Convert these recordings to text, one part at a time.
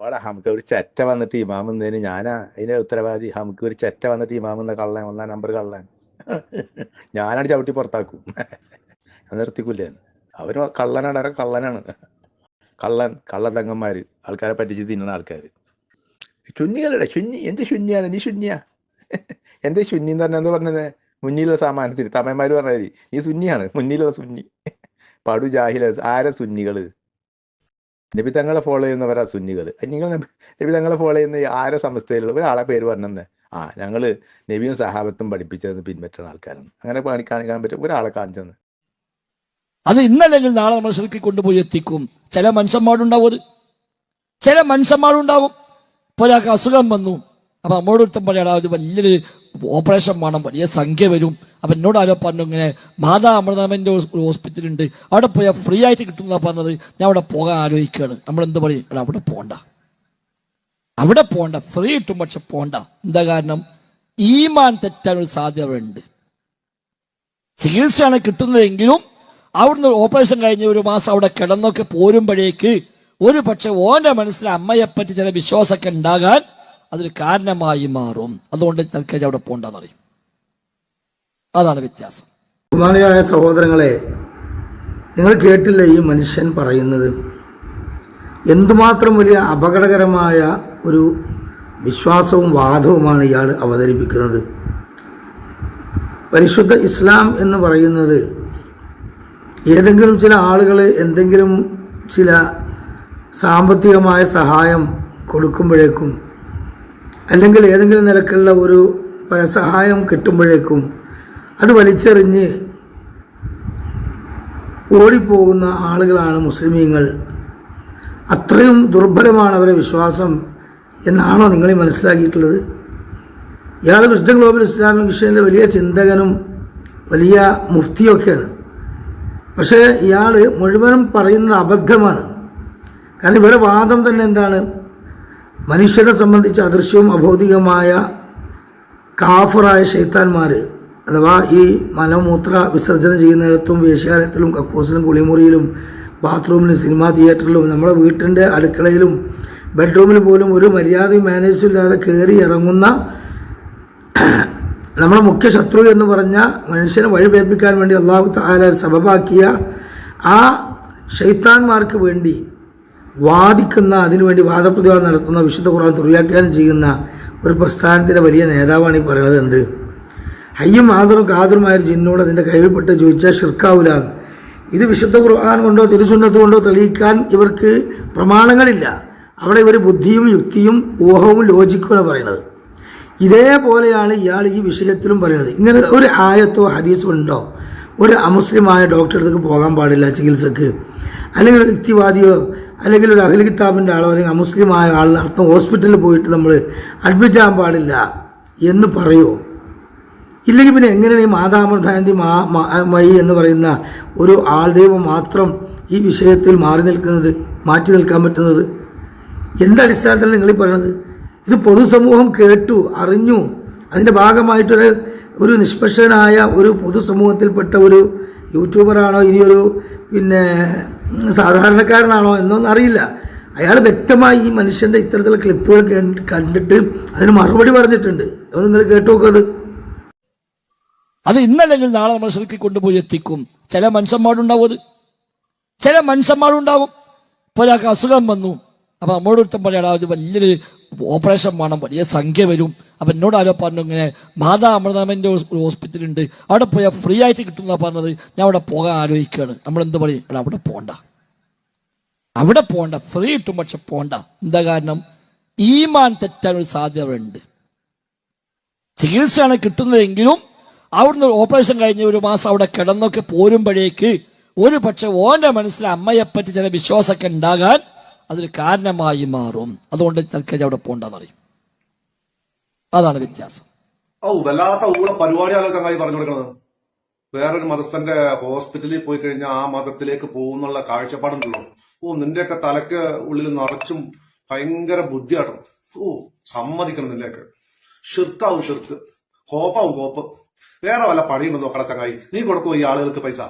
ഓടെ നമുക്ക് ഒരു ചെറ്റ വന്നിട്ട് ഇമാം എന്നതിന് ഞാനാ അതിന്റെ ഉത്തരവാദി. നമുക്ക് ഒരു ചെറ്റ വന്നിട്ട് ഇമാം എന്ന കള്ളൻ ഒന്നാം നമ്പർ കള്ളൻ. ഞാനാണ് ചവിട്ടി പുറത്താക്കും. നിർത്തിക്കൂലേ അവർ കള്ളനാണ് അവരെ കള്ളനാണ്. കള്ളൻ കള്ളത്തങ്ങന്മാര് ആൾക്കാരെ പറ്റിച്ച് തിന്നുന്ന ആൾക്കാര്. ചുന്നികളുടെ ശുന്നി. എന്ത് ശുന്യാണ് നീ ശുന്യ എന്ത് ശുന്നി എന്ന് പറഞ്ഞാൽ എന്താ പറഞ്ഞത്? മുന്നിലുള്ള സാമാനത്തിന് തമയന്മാര് പറഞ്ഞാൽ നീ സുന്നിയാണ്. മുന്നിലുള്ള സുന്നി. പടു ജാഹില ആരെ സുന്നികൾ? നബി തങ്ങളെ ഫോളോ ചെയ്യുന്നവരാ സുന്നികൾ. നിങ്ങൾ നബി- തങ്ങളെ ഫോളോ ചെയ്യുന്ന ആരെ സമസ്തയിലുള്ള ഒരാളെ പേര് പറഞ്ഞെന്ന്? ആ ഞങ്ങൾ നബിയും സഹാബത്തും പഠിപ്പിച്ചതെന്ന് പിൻപറ്റുന്ന ആൾക്കാരാണ്. അങ്ങനെ പണി കാണിക്കാൻ പറ്റും ഒരാളെ കാണിച്ചെന്ന്. അത് ഇന്നല്ലെങ്കിൽ നാളെ നമ്മൾ ശരിക്കും കൊണ്ടുപോയി എത്തിക്കും. ചില മനുഷ്യന്മാരുണ്ടാവും ചില മനുഷ്യന്മാരുണ്ടാവും. ഇപ്പൊ ഒരാൾക്ക് അസുഖം വന്നു. അപ്പൊ നമ്മോട് ഒരുത്തം പറയാടാ ഒരു വലിയൊരു ഓപ്പറേഷൻ വേണം വലിയ സംഖ്യ വരും. അപ്പൊ എന്നോട് ആരോ പറഞ്ഞു ഇങ്ങനെ മാതാ ഒരു ഹോസ്പിറ്റലുണ്ട് അവിടെ പോയാൽ ഫ്രീ ആയിട്ട് കിട്ടുന്ന പറഞ്ഞത്. ഞാൻ അവിടെ പോകാൻ ആലോചിക്കുകയാണ്. നമ്മൾ എന്ത് പറയും? എടാ അവിടെ പോണ്ട. അവിടെ പോണ്ട. ഫ്രീ കിട്ടും പക്ഷെ പോണ്ട. എന്താ കാരണം? ഈമാൻ തെറ്റാൻ ഒരു സാധ്യത ഉണ്ട്. ചികിത്സയാണ് കിട്ടുന്നതെങ്കിലും അവിടുന്ന് ഓപ്പറേഷൻ കഴിഞ്ഞ് ഒരു മാസം അവിടെ കിടന്നൊക്കെ പോരുമ്പോഴേക്ക് ഒരു പക്ഷെ ഓന്റെ മനസ്സിൽ അമ്മയെപ്പറ്റി ചില വിശ്വാസമൊക്കെ ഉണ്ടാകാൻ അതൊരു കാരണമായി മാറും. അതുകൊണ്ട് തൽക്കാലം അവിടെ പോണ്ടെന്ന് പറയും. അതാണ് വ്യത്യാസം. ബഹുമാനിയായ സഹോദരങ്ങളെ നിങ്ങൾ കേട്ടില്ല ഈ മനുഷ്യൻ പറയുന്നത്? എന്തുമാത്രം വലിയ അപകടകരമായ ഒരു വിശ്വാസവും വാദവുമാണ് ഇയാൾ അവതരിപ്പിക്കുന്നത്. പരിശുദ്ധ ഇസ്ലാം എന്ന് പറയുന്നത് ഏതെങ്കിലും ചില ആളുകൾ എന്തെങ്കിലും ചില സാമ്പത്തികമായ സഹായം കൊടുക്കുമ്പോഴേക്കും അല്ലെങ്കിൽ ഏതെങ്കിലും നിലക്കുള്ള ഒരു സഹായം കിട്ടുമ്പോഴേക്കും അത് വലിച്ചെറിഞ്ഞ് ഓടിപ്പോകുന്ന ആളുകളാണ് മുസ്ലിമീങ്ങൾ. അത്രയും ദുർബലമാണ് അവരെ വിശ്വാസം എന്നാണോ നിങ്ങൾ മനസ്സിലാക്കിയിട്ടുള്ളത്? ഇയാൾ ക്രിസ്ത്യൻ ഗ്ലോബൽ ഇസ്ലാമിക് മിഷനിലെ വലിയ ചിന്തകനും വലിയ മുഫ്തിയൊക്കെയാണ്. പക്ഷേ ഇയാൾ മുഴുവനും പറയുന്നത് അബദ്ധമാണ്. കാരണം ഇവരുടെ വാദം തന്നെ എന്താണ്? മനുഷ്യരെ സംബന്ധിച്ച് അദൃശ്യവും അഭൗതികമായ കാഫറായ ഷെയ്ത്താന്മാർ അഥവാ ഈ മലമൂത്ര വിസർജനം ചെയ്യുന്നിടത്തും വേശ്യാലയത്തിലും കക്കൂസിലും കുളിമുറിയിലും ബാത്റൂമിലും സിനിമാ തിയേറ്ററിലും നമ്മുടെ വീട്ടിന്റെ അടുക്കളയിലും ബെഡ്റൂമിൽ പോലും ഒരു മര്യാദയും മാനേജും ഇല്ലാതെ കയറി ഇറങ്ങുന്ന നമ്മുടെ മുഖ്യ ശത്രു എന്ന് പറഞ്ഞ മനുഷ്യനെ വഴിപേപ്പിക്കാൻ വേണ്ടി അള്ളാഹു താല സബബാക്കിയ ആ ഷെയ്ത്താന്മാർക്ക് വേണ്ടി വാദിക്കുന്ന അതിനുവേണ്ടി വാദപ്രതിവാദം നടത്തുന്ന വിശുദ്ധ ഖുർആൻ തുറിയാക്കാനും ചെയ്യുന്ന ഒരു പ്രസ്ഥാനത്തിന്റെ വലിയ നേതാവാണ് ഈ പറയുന്നത് എന്ത്? ഹയ്യും ആദറും കാതറുമായ ഒരു ജിന്നോട് അതിന്റെ കഴിവിൽപ്പെട്ട് ചോദിച്ചാൽ ഷിർക്കാവൂല ഇത് വിശുദ്ധ ഖുർആൻ കൊണ്ടോ തിരുസുന്നത്ത് കൊണ്ടോ തെളിയിക്കാൻ ഇവർക്ക് പ്രമാണങ്ങളില്ല. അവിടെ ഇവർ ബുദ്ധിയും യുക്തിയും ഊഹവും ലോജിക്കുമാണ് പറയുന്നത്. ഇതേപോലെയാണ് ഇയാൾ ഈ വിഷയത്തിലും പറയുന്നത്. ഇങ്ങനെ ഒരു ആയത്തോ ഹദീസോ ഉണ്ടോ? ഒരു അമുസ്ലിമായ ഡോക്ടറെ അടുത്തേക്ക് പോകാൻ പാടില്ല ചികിത്സക്ക്. അല്ലെങ്കിൽ ഒരു യുക്തിവാദിയോ അല്ലെങ്കിൽ ഒരു അഖിൽ കിതാബിന്റെ ആളോ അല്ലെങ്കിൽ അമുസ്ലിമായ ആൾ നടത്തുന്ന ഹോസ്പിറ്റലിൽ പോയിട്ട് നമ്മൾ അഡ്മിറ്റ് ആകാൻ പാടില്ല എന്ന് പറയുമോ ഇല്ലെങ്കിൽ പിന്നെ എങ്ങനെയാണ് ഈ മാതാമൃതാനന്ദി മാ മഴി എന്ന് പറയുന്ന ഒരു ആൾ ദൈവം മാത്രം ഈ വിഷയത്തിൽ മാറി നിൽക്കുന്നത് മാറ്റി നിൽക്കാൻ പറ്റുന്നത്? എന്തടിസ്ഥാനത്തിലാണ് നിങ്ങൾ പറയണത്? ഇത് പൊതുസമൂഹം കേട്ടു അറിഞ്ഞു. അതിന്റെ ഭാഗമായിട്ടൊരു ഒരു നിഷ്പക്ഷനായ ഒരു പൊതുസമൂഹത്തിൽപ്പെട്ട ഒരു യൂട്യൂബറാണോ ഇനിയൊരു പിന്നെ സാധാരണക്കാരനാണോ എന്നൊന്നും അറിയില്ല. അയാൾ വ്യക്തമായി ഈ മനുഷ്യന്റെ ഇത്തരത്തിലുള്ള ക്ലിപ്പുകൾ കണ്ടിട്ട് അതിന് മറുപടി പറഞ്ഞിട്ടുണ്ട്. അത് നിങ്ങൾ കേട്ടു നോക്കത് അത് ഇന്നല്ലെങ്കിൽ നാളെ നമ്മൾ ശരിക്കും കൊണ്ടുപോയി എത്തിക്കും. ചില മനുഷ്യന്മാരുണ്ടാവും അത്. ചില മനുഷ്യന്മാരുണ്ടാവും. ഇപ്പോൾ അസുഖം വന്നു. അപ്പൊ നമ്മോട് ഒരുത്തം പറയാടാ ഒരു വലിയൊരു ഓപ്പറേഷൻ വേണം വലിയ സംഖ്യ വരും. അപ്പൊ എന്നോട് ആരോ പറഞ്ഞു ഇങ്ങനെ മാതാ അമൃതാമന്റെ ഒരു ഹോസ്പിറ്റലുണ്ട് അവിടെ പോയാൽ ഫ്രീ ആയിട്ട് കിട്ടുന്ന പറഞ്ഞത്. ഞാൻ അവിടെ പോകാൻ ആലോചിക്കുകയാണ്. നമ്മൾ എന്ത് പറയും? എടാ അവിടെ പോണ്ട. അവിടെ പോണ്ട. ഫ്രീ കിട്ടും പക്ഷെ പോണ്ട. എന്താ കാരണം? ഈമാൻ തെറ്റാൻ ഒരു സാധ്യത ഉണ്ട്. ചികിത്സയാണ് കിട്ടുന്നതെങ്കിലും അവിടുന്ന് ഓപ്പറേഷൻ കഴിഞ്ഞ് ഒരു മാസം അവിടെ കിടന്നൊക്കെ പോരുമ്പോഴേക്ക് ഒരു പക്ഷെ ഓന്റെ മനസ്സിൽ അമ്മയെപ്പറ്റി ചില വിശ്വാസമൊക്കെ ഉണ്ടാകാൻ അതൊരു കാരണമായി മാറും. അതുകൊണ്ട് തൽക്കാലം അവിടെ പോണ്ടെന്ന് പറയും. അതാണ് വ്യത്യാസം. ഓ വല്ലാത്ത ഊള പരിപാടികളൊക്കെ അങ്ങനെ പറഞ്ഞു കൊടുക്കണത് വേറൊരു മതസ്ഥന്റെ ഹോസ്പിറ്റലിൽ പോയി കഴിഞ്ഞാൽ ആ മതത്തിലേക്ക് പോകുന്നുള്ള കാഴ്ചപ്പാടുണ്ടല്ലോ. ഓ നിന്റെയൊക്കെ തലക്ക് ഉള്ളിൽ നിറച്ചും ഭയങ്കര ബുദ്ധിയാട്ടോ. ഓ സമ്മതിക്കണം നിന്റെയൊക്കെ ഷിർക്കാവും ഷിർക്ക് കോപ്പാവും കോപ്പ്. വേറെ വല്ല പണിയുണ്ടോ നോക്കട ചങ്ങായി. നീ കൊടുക്കുമോ ഈ ആളുകൾക്ക് പൈസ?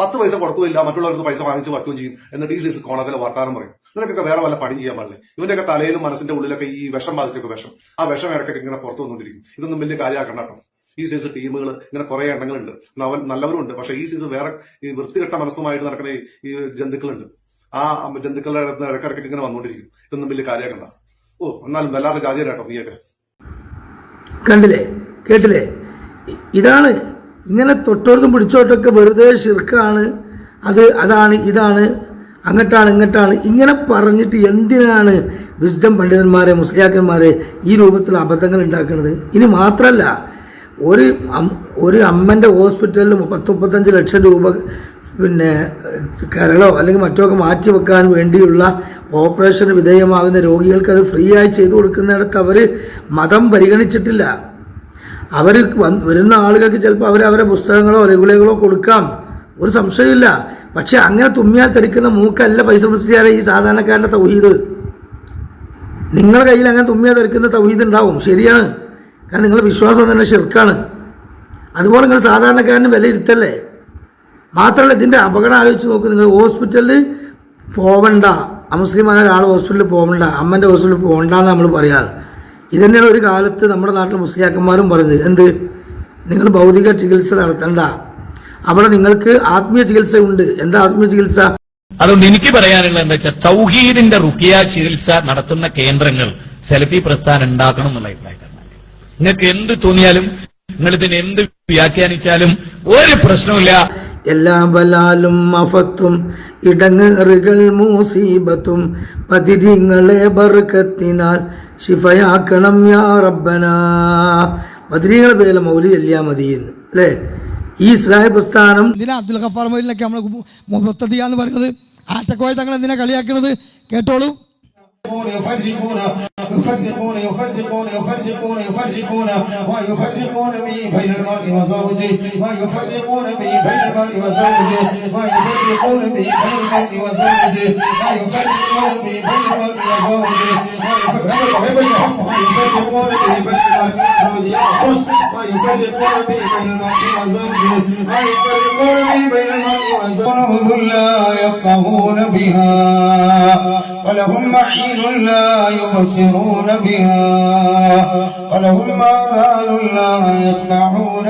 പത്ത് പൈസ കൊടുക്കുകയില്ല മറ്റുള്ളവർക്ക് പൈസ വാങ്ങിച്ച് വയ്ക്കുകയും ചെയ്യും. എന്നിട്ട് ഈ സൈസ് കോണത്തിലെ വർത്താനം പറയും. നിനക്കൊക്കെ വേറെ വല്ല പണി ചെയ്യാൻ പാടില്ലേ? ഇവന്റെയൊക്കെ തലയിലും മനസ്സിന്റെ ഉള്ളിലൊക്കെ ഈ വിഷം ബാധിച്ചൊക്കെ വിഷം. ആ വിഷം ഇടയ്ക്കൊക്കെ ഇങ്ങനെ പുറത്തു വന്നുകൊണ്ടിരിക്കും ഇതൊന്നും വലിയ കാര്യമാക്കണ്ട കേട്ടോ. ഈ സീസൺ ടീമുകൾ ഇങ്ങനെ കുറെ എണ്ണങ്ങളുണ്ട്. നവ- നല്ലവരുണ്ട് പക്ഷെ ഈ സീസൺ വേറെ ഈ വൃത്തികെട്ട മനസ്സുമായിട്ട് നടക്കുന്ന ഈ- ജന്തുക്കളുണ്ട്. ആ ജന്തുക്കളുടെ ഇടയ്ക്കിടയ്ക്ക് ഇങ്ങനെ വന്നുകൊണ്ടിരിക്കും ഇതൊന്നും വലിയ കാര്യമാക്കണ്ട. ഓ എന്നാലും വല്ലാത്ത കാര്യം കേട്ടോ നീയൊക്കെ? കണ്ടില്ലേ? കേട്ടില്ലേ? ഇതാണ് ഇങ്ങനെ തൊട്ടോടത്തും പിടിച്ചോട്ടൊക്കെ വെറുതെ ശിർക്കാണ്. അത് അതാണ് ഇതാണ് അങ്ങട്ടാണ് ഇങ്ങട്ടാണ്. ഇങ്ങനെ പറഞ്ഞിട്ട് എന്തിനാണ് വിസ്ഡം പണ്ഡിതന്മാരെ മുസ്ലിയാക്കന്മാരെ ഈ രൂപത്തിൽ അബദ്ധങ്ങൾ ഉണ്ടാക്കുന്നത്? ഇനി മാത്രമല്ല ഒരു ഒരു അമ്മന്റെ ഹോസ്പിറ്റലിൽ പത്ത് മുപ്പത്തഞ്ച് ലക്ഷം രൂപ പിന്നെ കരളോ അല്ലെങ്കിൽ മറ്റോ ഒക്കെ മാറ്റി വെക്കാൻ വേണ്ടിയുള്ള ഓപ്പറേഷന് വിധേയമാകുന്ന രോഗികൾക്ക് അത് ഫ്രീ ആയി ചെയ്തു കൊടുക്കുന്നിടത്ത് അവർ മതം പരിഗണിച്ചിട്ടില്ല. അവർ വരുന്ന ആളുകൾക്ക് ചിലപ്പോൾ അവർ അവരെ പുസ്തകങ്ങളോ റെഗുലറുകളോ കൊടുക്കാം. ഒരു സംശയമില്ല പക്ഷെ അങ്ങനെ തുമ്മിയാൽ തെറിക്കുന്ന മൂക്കല്ല പൈസ മുസ്ലിയാരെ ഈ സാധാരണക്കാരന്റെ തൗഹീദ്. നിങ്ങളുടെ കയ്യിൽ അങ്ങനെ തുമ്മിയാൽ തെറിക്കുന്ന തൗഹീദ് ഉണ്ടാവും. ശരിയാണ്. കാരണം നിങ്ങളുടെ വിശ്വാസം തന്നെ ഷിർക്കാണ്. അതുപോലെ നിങ്ങൾ സാധാരണക്കാരന് വിലയിരുത്തല്ലേ? മാത്രമല്ല ഇതിന്റെ അപകടം ആലോചിച്ച് നോക്ക്. നിങ്ങൾ ഹോസ്പിറ്റലിൽ പോവണ്ട. അമുസ്ലിമായ ഒരാൾ ഹോസ്പിറ്റലിൽ പോകണ്ട അമ്മന്റെ ഹോസ്പിറ്റലിൽ പോകണ്ട എന്ന് നമ്മൾ പറയാറ് ഇതന്നെയാണ് ഒരു കാലത്ത് നമ്മുടെ നാട്ടിൽ മുസ്ലിയാക്കന്മാരും പറയുന്നത്. എന്ത്? നിങ്ങൾ ഭൗതിക ചികിത്സ നടത്തണ്ട. അവിടെ നിങ്ങൾക്ക് ആത്മീയ ചികിത്സ ഉണ്ട്. എന്താ ആത്മീയ ചികിത്സ? അതുകൊണ്ട് എനിക്ക് പറയാനുള്ളത് എന്താ വെച്ചാൽ തൗഹീദിന്റെ റുക്കിയ ചികിത്സ നടത്തുന്ന കേന്ദ്രങ്ങൾ സെൽഫി പ്രസ്ഥാനം ഉണ്ടാക്കണം എന്നുള്ള അഭിപ്രായക്കാരനാണ്. നിങ്ങൾക്ക് എന്ത് തോന്നിയാലും നിങ്ങൾ ഇതിനെ എന്ത് വ്യാഖ്യാനിച്ചാലും ഒരു പ്രശ്നമില്ല എല്ലാ ബലാലും അഫത്തും ഇടങ്ങേറുകൾ മൂസീബത്തും പതിരിങ്ങളെ ബർക്കത്തിനാൽ ശിഫയാക്കണം യാ റബ്ബന. പതിരിങ്ങളെ പേരിലെ മൗലി അല്ലാ മതിയെന്ന് അല്ലേ? ഈ ഇസ്ലാഹി പ്രസ്ഥാനം എന്തിനാ അബ്ദുൽ ഖഫാർ മൊയ്ലിനൊക്കെ നമ്മൾ മുത്തതിയാന്ന് പറയുന്നത് ആറ്റക്കോയ തങ്ങൾ എന്തിനാ കളിയാക്കുന്നത് കേട്ടോളൂ يفرقون يفرقون يفرقون يفرقون يفرقون ويفرقون به بين المرء وزوجه ويفرقون به بين المرء وزوجه ويفرقون به بين المرء وزوجه ويفرقون به بين المرء وزوجه ويفرقون به بين المرء وزوجه ويفرقون به بين المرء وزوجه ويفرقون به بين المرء وزوجه لا يفقهون بها ولهم معين لا يبصرون بها ولهم آذان لا يسمعون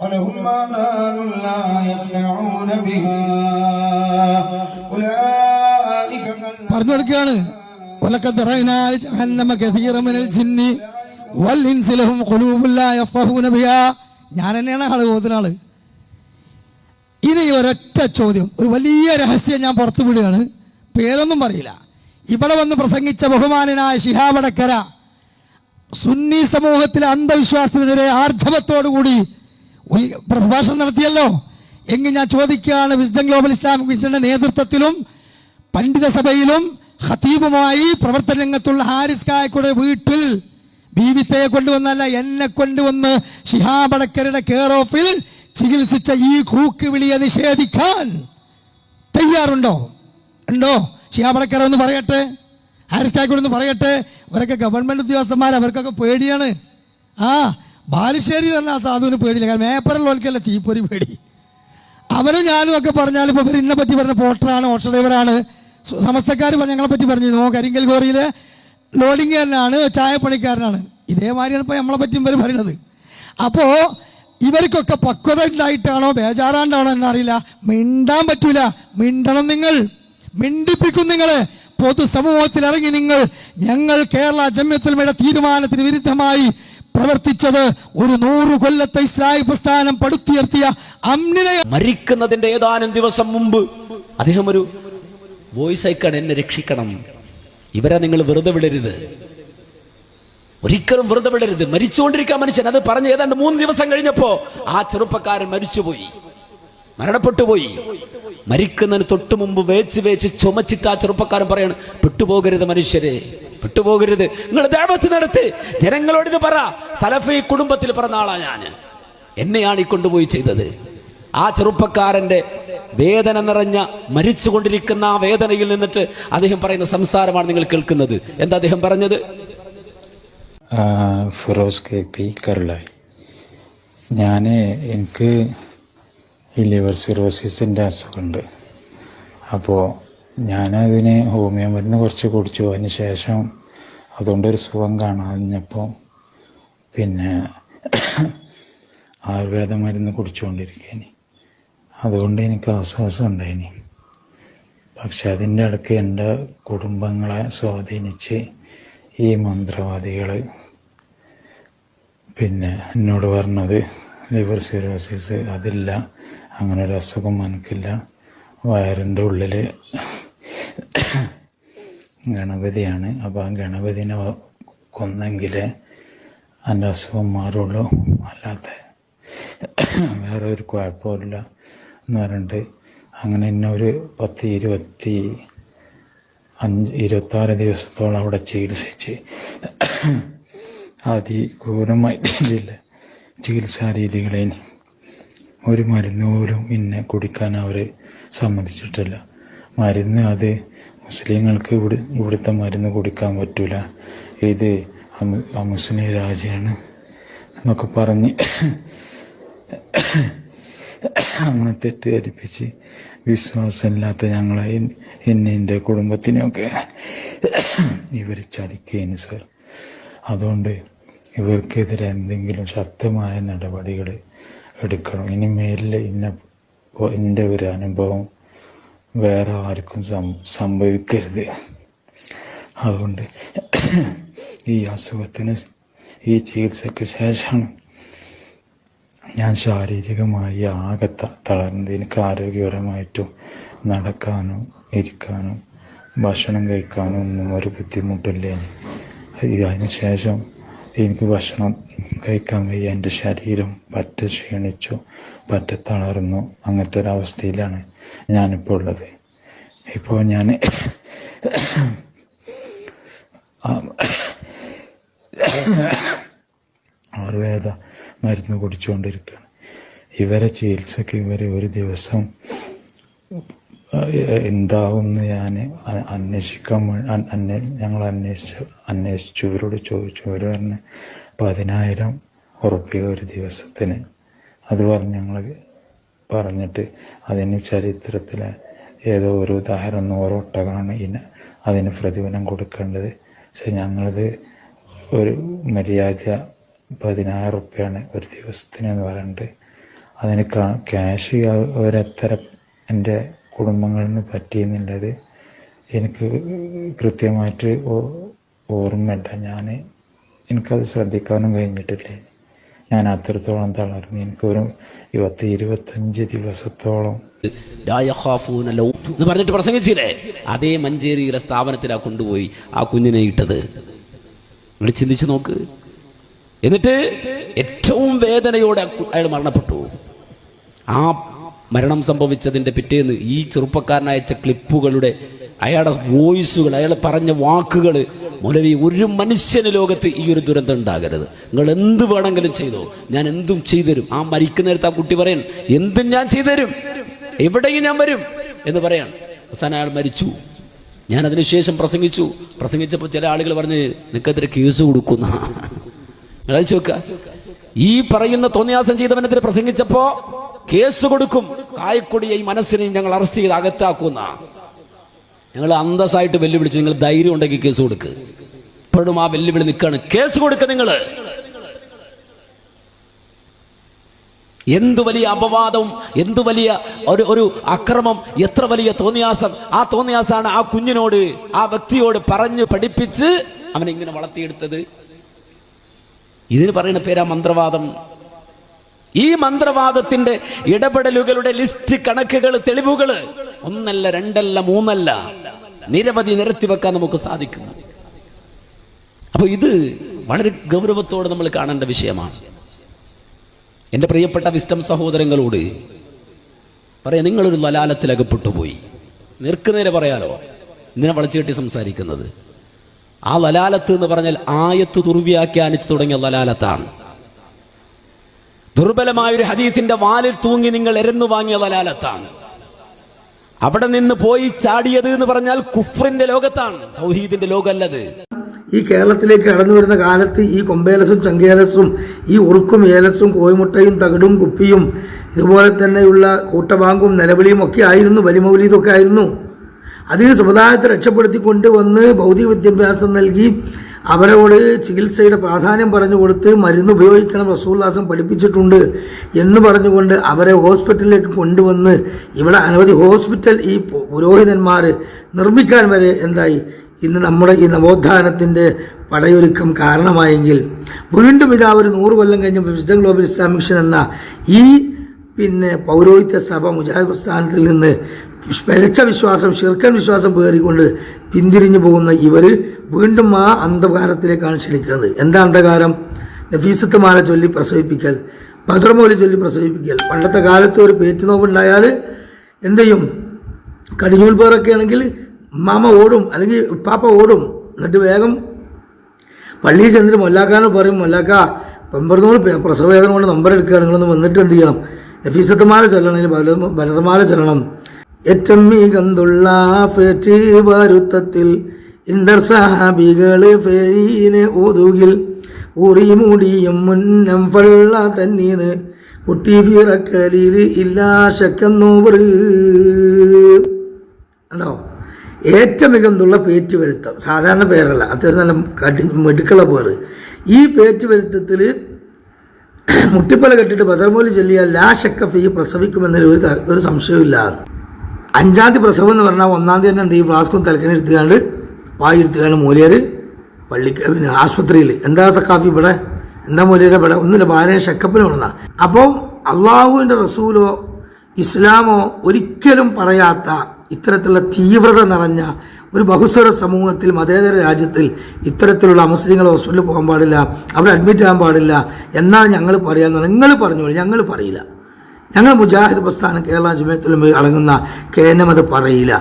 ولهم آذان لا يسمعون بها أولئك كالذين പറഞ്ഞു കൊടുക്കുകയാണ് ولقد رأينا جهنم كثيرا من الجن والإنس لهم قلوب لا يفقهون بها ഞാൻ തന്നെയാണ് ആള് ഓതുന്ന ആള് ഇനി ഒരൊറ്റ ചോദ്യം ഒരു വലിയ രഹസ്യം ഞാൻ പുറത്തു വിടുകയാണ് പേരൊന്നും പറയില്ല ഇവിടെ വന്ന് പ്രസംഗിച്ച ബഹുമാനനായ ശിഹാബടക്കര സുന്നി സമൂഹത്തിലെ അന്ധവിശ്വാസത്തിനെതിരെ ആർജവത്തോടുകൂടി ഉൽ- പ്രഭാഷണം നടത്തിയല്ലോ എങ്കിൽ ഞാൻ ചോദിക്കുകയാണ് വിസ്ഡം ഗ്ലോബൽ ഇസ്ലാമിക് മിഷന്റെ നേതൃത്വത്തിലും പണ്ഡിത സഭയിലും ഖത്തീബുമായി പ്രവർത്തന രംഗത്തുള്ള ഹാരിസ് കായക്കുടെ വീട്ടിൽ ബീവിത്തയെ കൊണ്ടുവന്നല്ല എന്നെ കൊണ്ടുവന്ന് ഷിഹാബടക്കരുടെ കെയർ ഓഫിൽ ചികിത്സിച്ച ഈ കൂക്ക് വിളിയെ നിഷേധിക്കാൻ തയ്യാറുണ്ടോ? ഉണ്ടോ? ഷിഹാബടക്കർ ഒന്ന് പറയട്ടെ. ഹാരിസ് കായ്ക്കൂടെ ഒന്ന് പറയട്ടെ. ഇവരൊക്കെ ഗവൺമെന്റ് ഉദ്യോഗസ്ഥന്മാർ അവർക്കൊക്കെ പേടിയാണ്. ആ ബാലുശ്ശേരി എന്ന് പറഞ്ഞാൽ ആ സാധുവിന് പേടിയില്ല. കാരണം മേപ്പറുള്ളവർക്കല്ല തീപ്പൊരി പേടി. അവരും ഞാനും ഒക്കെ പറഞ്ഞാൽ ഇപ്പോൾ ഇവർ ഇന്നെ പറ്റി പറഞ്ഞ പോട്ടറാണ് ഓട്ടോ ഡ്രൈവറാണ് സമസ്തക്കാർ പറഞ്ഞു ഞങ്ങളെ പറ്റി പറഞ്ഞിരുന്നു കരിങ്കൽ കോറിയിലെ തന്നെയാണ് ചായപ്പണിക്കാരനാണ്. ഇതേമാതിരിയാണ് ഇപ്പോൾ നമ്മളെ പറ്റി ഇവർ പറയണത് അപ്പോൾ ഇവർക്കൊക്കെ പക്വത ഉണ്ടായിട്ടാണോ ബേജാറാണ്ടാണോ എന്നറിയില്ല. മിണ്ടാൻ പറ്റൂല. മിണ്ടണം നിങ്ങൾ. മിണ്ടിപ്പിക്കും നിങ്ങൾ പൊതുസമൂഹത്തിൽ ഇറങ്ങി നിങ്ങൾ. ഞങ്ങൾ കേരള ജമ്യത്തിൽമയുടെ തീരുമാനത്തിന് വിരുദ്ധമായി പ്രവർത്തിച്ചത് ഒരു നൂറ് കൊല്ലത്തെ ഇസ്ലായി പ്രസ്ഥാനം പടുത്തുയർത്തിയ അമ്നിനെ മരിക്കുന്നതിന്റെ ഏതാനും ദിവസം മുമ്പ് അദ്ദേഹം ഒരു വോയിസ് അയക്കാൻ എന്നെ രക്ഷിക്കണം. ഇവരെ നിങ്ങൾ വെറുതെ വിടരുത്. ഒരിക്കലും വെറുതെ വിടരുത്. മരിച്ചുകൊണ്ടിരിക്കാൻ മനുഷ്യൻ അത് പറഞ്ഞ് ഏതാണ്ട് മൂന്ന് ദിവസം കഴിഞ്ഞപ്പോ ആ ചെറുപ്പക്കാരൻ മരിച്ചുപോയി. മരണപ്പെട്ടു പോയി മരിക്കുന്നതിന് തൊട്ടു മുമ്പ് വേച്ച് വേച്ച് ചുമച്ചിട്ട് ആ ചെറുപ്പക്കാരൻ പറയാണ് പെട്ടുപോകരുത് മനുഷ്യരെ പെട്ടുപോകരുത്. നിങ്ങൾ ദേവത്ത് നടത്തി. ജനങ്ങളോട് ഇത് പറ. സലഫി കുടുംബത്തിൽ പറഞ്ഞ ആളാ ഞാൻ എന്നെയാണ് ഈ കൊണ്ടുപോയി ചെയ്തത്. ആ ചെറുപ്പക്കാരന്റെ വേദന നിറഞ്ഞ മരിച്ചുകൊണ്ടിരിക്കുന്ന ആ വേദനയിൽ നിന്നിട്ട് അദ്ദേഹം പറയുന്ന സംസാരമാണ് നിങ്ങൾ കേൾക്കുന്നത്. എന്താ അദ്ദേഹം പറഞ്ഞത്? Firoz K P Karulai. ഞാൻ എനിക്ക് ഈ ലിവർ സിറോസിസിന്റെ അസുഖമുണ്ട്. അപ്പോൾ ഞാനതിന് ഹോമിയോ മരുന്ന് കുറച്ച് കുടിച്ചു. അതിന് ശേഷം അതുകൊണ്ടൊരു സുഖം കാണാഞ്ഞപ്പോൾ പിന്നെ ആയുർവേദ മരുന്ന് കുടിച്ചുകൊണ്ടിരിക്കേനി. അതുകൊണ്ട് എനിക്ക് ആശ്വാസം ഉണ്ടായിനി. പക്ഷെ അതിന്റെ ഇടയ്ക്ക് എന്റെ കുടുംബങ്ങളെ സ്വാധീനിച്ച് ഈ മന്ത്രവാദികൾ പിന്നെ എന്നോട് പറഞ്ഞത് ലിവർ സിറോസിസ് അതില്ല അങ്ങനെ ഒരു അസുഖം എനിക്കില്ല. വയറിന്റെ ഉള്ളിൽ ഗണപതിയാണ്. അപ്പോൾ ആ ഗണപതിനെ കൊന്നെങ്കിലേ എന്റെ അസുഖം മാറുള്ളൂ. അല്ലാതെ വേറെ ഒരു കുഴപ്പമില്ല എന്ന് അങ്ങനെ എന്നെ ഒരു പത്ത് ഇരുപത്തി അഞ്ച് ഇരുപത്താറ് ദിവസത്തോളം അവിടെ ചികിത്സിച്ച് അതിക്രൂരമായിട്ടില്ല. ചികിത്സാ രീതികളെ ഒരു മരുന്ന് പോലും പിന്നെ കുടിക്കാൻ അവർ സമ്മതിച്ചിട്ടില്ല. മരുന്ന് അത് മുസ്ലിങ്ങൾക്ക് ഇവിടെ ഇവിടുത്തെ മരുന്ന് കുടിക്കാൻ പറ്റൂല. ഇത് അമു- അമുസ്ലിം രാജ്യമാണ് എന്നൊക്കെ പറഞ്ഞ് അങ്ങനെ തെറ്റിദ്ധരിപ്പിച്ച് വിശ്വാസമില്ലാത്ത ഞങ്ങളെ എന്നെ എന്റെ കുടുംബത്തിനെയൊക്കെ ഇവർ ചതിക്കേന് സർ. അതുകൊണ്ട് ഇവർക്കെതിരെ എന്തെങ്കിലും ശക്തമായ നടപടികൾ എടുക്കണം. ഇനി മേലിൽ ഇന്ന എന്റെ ഒരു അനുഭവം വേറെ ആർക്കും സംഭവിക്കരുത്. അതുകൊണ്ട് ഈ അസുഖത്തിന് ഈ ചികിത്സയ്ക്ക് ശേഷം ഞാൻ ശാരീരികമായി ആകെ തളർന്നത് എനിക്ക് ആരോഗ്യപരമായിട്ടും നടക്കാനും ഇരിക്കാനും ഭക്ഷണം കഴിക്കാനും ഒന്നും ഒരു ബുദ്ധിമുട്ടില്ല. അതിനുശേഷം അതിന് ശേഷം എനിക്ക് ഭക്ഷണം കഴിക്കാൻ വയ്യ. എന്റെ ശരീരം പറ്റ ക്ഷീണിച്ചു പറ്റ തളർന്നു. അങ്ങനത്തെ ഒരു അവസ്ഥയിലാണ് ഞാനിപ്പോൾ ഉള്ളത്. ഇപ്പോൾ ഞാൻ ആയുർവേദ മരുന്ന് കുടിച്ചുകൊണ്ടിരിക്കുകയാണ്. ഇവരെ ചികിത്സയ്ക്ക് ഇവരെ ഒരു ദിവസം എന്താവുമെന്ന് ഞാൻ അന്വേഷിക്കാൻ അന്വേ ഞങ്ങൾ അന്വേഷിച്ചു അന്വേഷിച്ചു. ഇവരോട് ചോദിച്ചു. ഇവർ പറഞ്ഞ് പതിനായിരം ഉറപ്പിക ഒരു ദിവസത്തിന്. അത് പറഞ്ഞ് ഞങ്ങൾ പറഞ്ഞിട്ട് അതിന് ചരിത്രത്തിലെ ഏതോ ഒരു ഉദാഹരണം നൂറോട്ടകാണ് ഇന് അതിന് പ്രതിഫലം കൊടുക്കേണ്ടത്. പക്ഷെ ഞങ്ങളത് ഒരു മര്യാദ പതിനായിരം റുപ്യാണ് ഒരു ദിവസത്തിന് എന്ന് പറയുന്നത്. അതിന് ക്യാഷ് അവരെത്ര എന്റെ കുടുംബങ്ങളിൽ നിന്ന് പറ്റിയെന്നുള്ളത് എനിക്ക് കൃത്യമായിട്ട് ഓർമ്മയില്ല. ഞാൻ എനിക്കത് ശ്രദ്ധിക്കാനും കഴിഞ്ഞിട്ടില്ല. ഞാൻ അത്രത്തോളം തളർന്നു. എനിക്കൊരു ഇരുപത്തി ഇരുപത്തഞ്ച് ദിവസത്തോളം പറഞ്ഞിട്ട് പ്രസംഗിച്ചില്ലേ? അതേ മഞ്ചേരിയിലെ സ്ഥാപനത്തിലാ കൊണ്ടുപോയി ആ കുഞ്ഞിനെ ഇട്ടത്. നിങ്ങൾ ചിന്തിച്ചു നോക്ക്. എന്നിട്ട് ഏറ്റവും വേദനയോടെ അയാൾ മരണപ്പെട്ടു. ആ മരണം സംഭവിച്ചതിന്റെ പിറ്റേന്ന് ഈ ചെറുപ്പക്കാരനയച്ച ക്ലിപ്പുകളുടെ അയാളുടെ വോയിസുകൾ അയാൾ പറഞ്ഞ വാക്കുകൾ മൗലവി ഒരു മനുഷ്യന് ലോകത്ത് ഈ ഒരു ദുരന്തം ഉണ്ടാകരുത്. നിങ്ങൾ എന്ത് വേണമെങ്കിലും ചെയ്തോ ഞാൻ എന്തും ചെയ്തുതരും. ആ മരിക്കുന്ന നേരത്ത് ആ കുട്ടി പറയാൻ എന്തും ഞാൻ ചെയ്തുതരും. എവിടെയും ഞാൻ വരും. എന്ന് പറയാൻ അവസാനം അയാൾ മരിച്ചു. ഞാൻ അതിനുശേഷം പ്രസംഗിച്ചു. പ്രസംഗിച്ചപ്പോൾ ചില ആളുകൾ പറഞ്ഞ് നിനക്കെതിരെ കേസ് കൊടുക്കുന്ന ഈ പറയുന്ന തോന്നിയാസം ചെയ്തവനെതിരെ പ്രസംഗിച്ചപ്പോ കേസ് കൊടുക്കും. കായക്കൊടിയെയും മനസ്സിനെയും ഞങ്ങൾ അറസ്റ്റ് ചെയ്ത് അകത്താക്കുന്ന. ഞങ്ങൾ അന്തസ്സായിട്ട് വെല്ലുവിളിച്ച് നിങ്ങൾ ധൈര്യം ഉണ്ടെങ്കിൽ കേസ് കൊടുക്ക്. ഇപ്പോഴും ആ വെല്ലുവിളി നിൽക്കാണ്. കേസ് കൊടുക്ക നിങ്ങൾ എന്തു വലിയ അപവാദവും എന്തു വലിയ ഒരു ഒരു അക്രമം എത്ര വലിയ തോന്നിയാസം. ആ തോന്നിയാസാണ് ആ കുഞ്ഞിനോട് ആ വ്യക്തിയോട് പറഞ്ഞു പഠിപ്പിച്ച് അവനെ ഇങ്ങനെ വളർത്തിയെടുത്തത്. ഇതിന് പറയുന്ന പേരാ മന്ത്രവാദം. ഈ മന്ത്രവാദത്തിന്റെ ഇടപെടലുകളുടെ ലിസ്റ്റ് കണക്കുകൾ തെളിവുകൾ ഒന്നല്ല രണ്ടല്ല മൂന്നല്ല നിരവധി നിരത്തി വെക്കാൻ നമുക്ക് സാധിക്കുന്നു അപ്പൊ ഇത് വളരെ ഗൗരവത്തോടെ നമ്മൾ കാണേണ്ട വിഷയമാണ്. എന്റെ പ്രിയപ്പെട്ട വിസ്റ്റം സഹോദരങ്ങളോട് പറയാം നിങ്ങളൊരു ലലാലത്തിൽ അകപ്പെട്ടു പോയി നേർക്കുനേരെ പറയാലോ? ഇതിനെ വളച്ചു കെട്ടി സംസാരിക്കുന്നത്. ആ ലലാലത്ത് എന്ന് പറഞ്ഞാൽ ആയത്ത് ദുർവ്യാഖ്യാനിച്ചു തുടങ്ങിയ ലലാലത്താണ് ദുർബലമായ ഒരു ഹദീത്തിന്റെ വാലിൽ തൂങ്ങി നിങ്ങൾ എരന്നു വാങ്ങിയ ലലാലത്താണ് അവിടെ നിന്ന് പോയി ചാടിയത് എന്ന് പറഞ്ഞാൽ കുഫ്രിന്റെ ലോകത്താണ് തൗഹീദിന്റെ ലോകമല്ലത്. ഈ കേരളത്തിലേക്ക് കടന്നു വരുന്ന കാലത്ത് ഈ കൊമ്പേലസും ചങ്കേലസും ഈ ഉറുക്കും ഏലസും കോയിമുട്ടയും തകിടും കുപ്പിയും ഇതുപോലെ തന്നെയുള്ള കൂട്ടബാങ്കും നിലവിളിയും ഒക്കെ ആയിരുന്നു വലിമൗലീതൊക്കെ ആയിരുന്നു. അതിന് സമുദായത്തെ രക്ഷപ്പെടുത്തിക്കൊണ്ട് വന്ന് ഭൗതിക വിദ്യാഭ്യാസം നൽകി അവരോട് ചികിത്സയുടെ പ്രാധാന്യം പറഞ്ഞു കൊടുത്ത് മരുന്ന് ഉപയോഗിക്കണം റസൂല്ലാസം പഠിപ്പിച്ചിട്ടുണ്ട് എന്ന് പറഞ്ഞുകൊണ്ട് അവരെ ഹോസ്പിറ്റലിലേക്ക് കൊണ്ടുവന്ന് ഇവിടെ അനവധി ഹോസ്പിറ്റൽ ഈ പുരോഹിതന്മാർ നിർമ്മിക്കാൻ വരെ എന്തായി? ഇന്ന് നമ്മുടെ ഈ നവോത്ഥാനത്തിന്റെ പടയൊരുക്കം കാരണമായെങ്കിൽ വീണ്ടും ഇതാ ഒരു നൂറ് കൊല്ലം കഴിഞ്ഞ വിശുദ്ധ ഗ്ലോബൽ ഇസ്ലാമിക്ഷൻ എന്ന ഈ പിന്നെ പൗരോഹിത്യ സഭ മുജാഹിദ് പ്രസ്ഥാനത്തിൽ നിന്ന് പിഴച്ച വിശ്വാസം ഷിർക്കൻ വിശ്വാസം പേറിക്കൊണ്ട് പിന്തിരിഞ്ഞു പോകുന്ന ഇവർ വീണ്ടും ആ അന്ധകാരത്തിലേക്കാണ് ക്ഷണിക്കുന്നത്. എന്താ അന്ധകാരം? നഫീസത്ത് മാല ചൊല്ലി പ്രസവിപ്പിക്കൽ ഭദ്രമോലി ചൊല്ലി പ്രസവിപ്പിക്കൽ. പണ്ടത്തെ കാലത്ത് ഒരു പേറ്റുനോവുണ്ടായാൽ എന്ത് ചെയ്യും? കടിഞ്ഞൂൽ പേറൊക്കെ ആണെങ്കിൽ മാമ ഓടും അല്ലെങ്കിൽ പാപ്പ ഓടും. എന്നിട്ട് വേഗം പള്ളിയിൽ ചെന്നിട്ട് മൊല്ലാക്കാനോ പറയും മൊല്ലാക്ക പെമ്പറന്നോട് പ്രസവവേദന കൊണ്ട് നമ്പർ എടുക്കുക. വന്നിട്ട് എന്ത് ചെയ്യണം? നഫീസത്തുമാല ചെല്ലണമെങ്കിൽ ഭരത- ഭരതമാല ചെല്ലണം. ഏറ്റവും മികന്തുള്ള ഫേറ്റ് വരുത്തത്തിൽ ഇന്ദർ സഹാബികൾ ഫെരീനെ ഓതുകിൽ ഊറി മുടിയും മുന്നം ഫള്ള തന്നീന്ന് കുട്ടി ഫിറക്കലിൽ ഇല്ലാ ശക്കെന്നോവറ് ഉണ്ടോ ഏറ്റവും മികന്തുള്ള പേറ്റ് വരുത്തം. സാധാരണ പേരല്ല. അത്യാവശ്യം നല്ല കടി മെടുക്കള പേര്. ഈ പേറ്റ് വരുത്തത്തിൽ മുട്ടിപ്പല കെട്ടിട്ട് ബദർമൂലി ചൊല്ലിയാൽ ലാ ശക്ക ഫീ പ്രസവിക്കുമെന്നതിൽ ഒരു ഒരു സംശയമില്ല അഞ്ചാം തീയതി പ്രസവം എന്ന് പറഞ്ഞാൽ ഒന്നാം തീയതി തന്നെ എന്ത് ഈ ഫ്ലാസ്കും തലക്കനെ എടുത്തുകൊണ്ട് വായി എടുത്തുകൊണ്ട് മൂലിയർ പള്ളിക്ക് പിന്നെ ആശുപത്രിയിൽ. എന്താ സക്കാഫി ഇവിടെ? എന്താ മൂലിയരെ ഇവിടെ? ഒന്നുമില്ല ഭാര്യ ഷെക്കപ്പിന് കൊണ്ടുവന്ന. അപ്പം അള്ളാഹുവിന്റെ റസൂലോ ഇസ്ലാമോ ഒരിക്കലും പറയാത്ത ഇത്തരത്തിലുള്ള തീവ്രത നിറഞ്ഞ ഒരു ബഹുസ്വര സമൂഹത്തിൽ മതേതര രാജ്യത്തിൽ ഇത്തരത്തിലുള്ള അമുസ്ലിങ്ങൾ ഹോസ്പിറ്റലിൽ പോകാൻ പാടില്ല അവിടെ അഡ്മിറ്റ് ആകാൻ പാടില്ല എന്നാണ് ഞങ്ങൾ പറയാമെന്ന് പറഞ്ഞാൽ നിങ്ങൾ പറഞ്ഞോളൂ ഞങ്ങൾ പറയില്ല. ഞങ്ങൾ മുജാഹിദ് പ്രസ്ഥാനം കേരള ജുമയത്തിലും അടങ്ങുന്ന കേനം അത് പറയില്ല.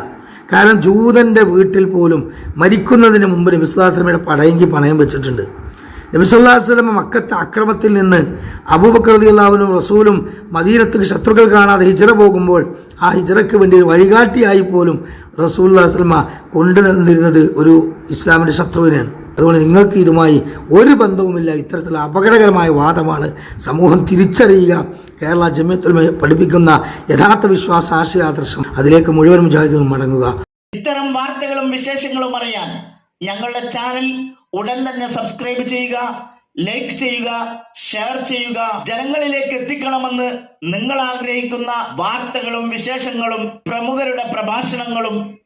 കാരണം ജൂതന്റെ വീട്ടിൽ പോലും മരിക്കുന്നതിന് മുമ്പ് നബിസ്വല്ലാസ്ലമയുടെ പടയെങ്കിൽ പണയം വെച്ചിട്ടുണ്ട്. നബിസ്വല്ലാസ്ലമ മക്കത്തെ അക്രമത്തിൽ നിന്ന് റളിയല്ലാഹുവിനും റസൂലും മദീനത്തിൽ ശത്രുക്കൾ കാണാതെ ഹിജറ പോകുമ്പോൾ ആ ഹിജറയ്ക്ക് വേണ്ടി ഒരു വഴികാട്ടിയായി പോലും റസൂല്ലാസ്ലമ കൊണ്ടുവന്നിരുന്നത് ഒരു ഇസ്ലാമിന്റെ ശത്രുവിനെയാണ്. അതുകൊണ്ട് നിങ്ങൾക്ക് ഇതുമായി ഒരു ബന്ധവുമില്ല. ഇത്തരത്തിലുള്ള അപകടകരമായ വാദമാണ് സമൂഹം തിരിച്ചറിയുക. കേരള ജമ്യത്തുൽമ പഠിപ്പിക്കുന്ന യഥാർത്ഥ വിശ്വാസ ആശയാദർശം. അതിലേക്ക് മുഴുവൻ മുജാഹിദും മടങ്ങുക. ഇത്തരം വാർത്തകളും വിശേഷങ്ങളും അറിയാൻ ഞങ്ങളുടെ ചാനൽ ഉടൻ തന്നെ സബ്സ്ക്രൈബ് ചെയ്യുക ലൈക്ക് ചെയ്യുക ഷെയർ ചെയ്യുക. ജനങ്ങളിലേക്ക് എത്തിക്കണമെന്ന് നിങ്ങൾ ആഗ്രഹിക്കുന്ന വാർത്തകളും വിശേഷങ്ങളും പ്രമുഖരുടെ പ്രഭാഷണങ്ങളും